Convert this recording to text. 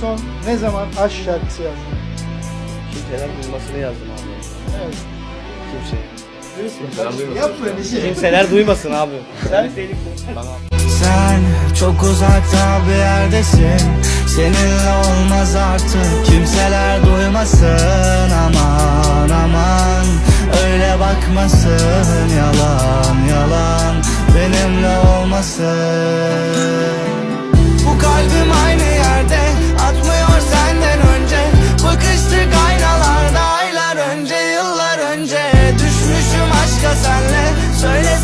son ne zaman aşk şarkısı yazdın? Kimseler duymasını yazdım abi. Evet. Kimse. Yapma bir şey. Kimseler duymasın abi. Sen? Sen çok uzakta bir yerdesin Seninle olmaz artık kimseler duymasın Aman aman öyle bakmasın Yalan yalan benimle olmasın başka senle. Söyle